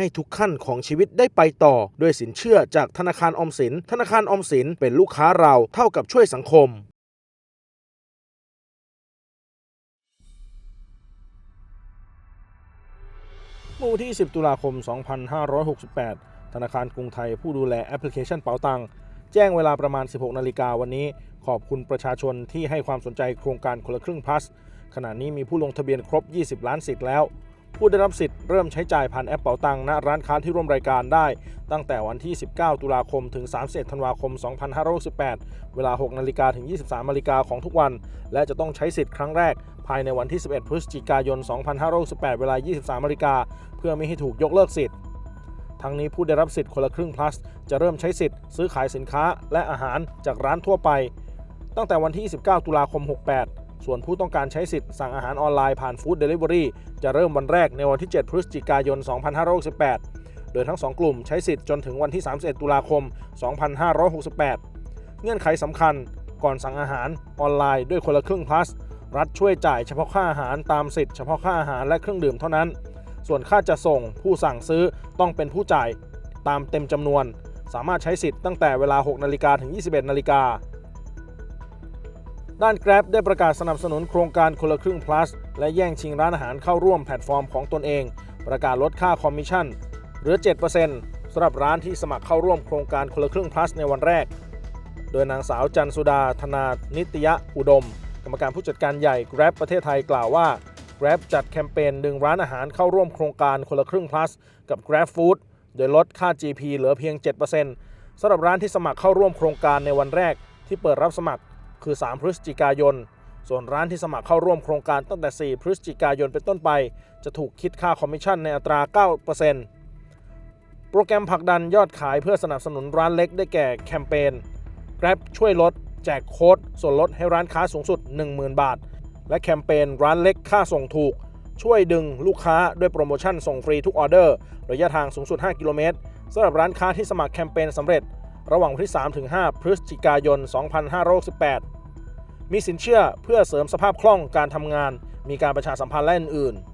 ให้ทุกขั้นของชีวิตได้ไปต่อ ด้วยสินเชื่อจากธนาคารออมสิน ธนาคารออมสินเป็นลูกค้าเราเท่ากับช่วยสังคมเมื่อวันที่ 10 ตุลาคม 2568 ธนาคารกรุงไทยผู้ดูแลแอปพลิเคชันเป๋าตังแจ้งเวลาประมาณ 16 นาฬิกาวันนี้ ขอบคุณประชาชนที่ให้ความสนใจโครงการคนละครึ่ง plus ขณะนี้มีผู้ลงทะเบียนครบ 20 ล้านสิทธิ์แล้ว ผู้ได้รับสิทธิ์เริ่มใช้จ่ายผ่านแอปเป๋าตังณร้านค้าที่ร่วมรายการได้ ตั้งแต่วันที่ 19 ตุลาคม ถึง 31 ธันวาคม 2568 เวลา 6 นาฬิกาถึง 23 นาฬิกาของทุกวัน และจะต้องใช้สิทธิ์ครั้งแรก ภายในวันที่ 11 พฤศจิกายน 2568 เวลา 23 นาฬิกา เพื่อไม่ให้ถูกยกเลิกสิทธิ์ทั้งนี้ผู้ได้รับสิทธิ์คนละครึ่ง plus จะเริ่มใช้สิทธิ์ซื้อขายสินค้าและอาหารจากร้านทั่วไป ตั้งแต่วันที่29ตุลาคม 68 ส่วนผู้ต้องการใช้สิทธิ์สั่งอาหารออนไลน์ผ่านฟู้ดเดลิเวอรี่จะเริ่มวันแรกในวันที่ 7 พฤศจิกายน 2568 โดยทั้ง 2 กลุ่มใช้สิทธิ์จนถึงวันที่ 31 ตุลาคม 2568 เงื่อนไขสำคัญก่อนสั่งอาหารออนไลน์ด้วยคนละครึ่ง plus รัฐช่วยจ่ายเฉพาะค่าอาหารตามสิทธิ์เฉพาะค่าอาหารและเครื่องดื่มเท่านั้น ส่วนค่าจะส่งผู้สั่งซื้อต้องเป็นผู้จ่ายตามเต็มจำนวน สามารถใช้สิทธิ์ตั้งแต่เวลา 6 นาฬิกาถึง 21 นาฬิกา ด้าน Grab ได้ประกาศสนับสนุนโครงการคนละครึ่ง plus และแย่งชิงร้านอาหารเข้าร่วมแพลตฟอร์มของตนเอง ประกาศลดค่าคอมมิชชั่นเหลือ 7%สำหรับร้านที่สมัครเข้าร่วมโครงการคนละครึ่ง plus ในวันแรก โดยนางสาวจันสุดาธนานิตยะอุดม กรรมการผู้จัดการใหญ่ Grab ประเทศไทยกล่าวว่า Grab จัดแคมเปญดึงร้านอาหารเข้าร่วมโครงการคนละครึ่ง plus กับ Grab Food โดยลดค่า GP เหลือเพียง 7%สำหรับร้านที่สมัครเข้าร่วมโครงการในวันแรก ที่เปิดรับสมัคร คือ 3 พฤศจิกายน ส่วนร้านที่สมัครเข้าร่วมโครงการตั้งแต่ 4 พฤศจิกายนเป็นต้นไป จะถูกคิดค่าคอมมิชชั่นในอัตรา 9%โปรแกรมผลักดันยอดขายเพื่อสนับสนุนร้านเล็กได้แก่แคมเปญ Grab ช่วยลด แจกโค้ดส่วนลดให้ร้านค้าสูงสุด 10,000 บาท และแคมเปญร้านเล็กค่าส่งถูก ช่วยดึงลูกค้าด้วยโปรโมชั่นส่งฟรีทุกออเดอร์ ระยะทางสูงสุด 5 กิโลเมตรสำหรับร้านค้าที่สมัครแคมเปญสำเร็จ ระหว่างวันที่ 3-5 พฤศจิกายน 2568 มีสินเชื่อเพื่อเสริมสภาพคล่องการทำงาน มีการประชาสัมพันธ์และอื่นๆ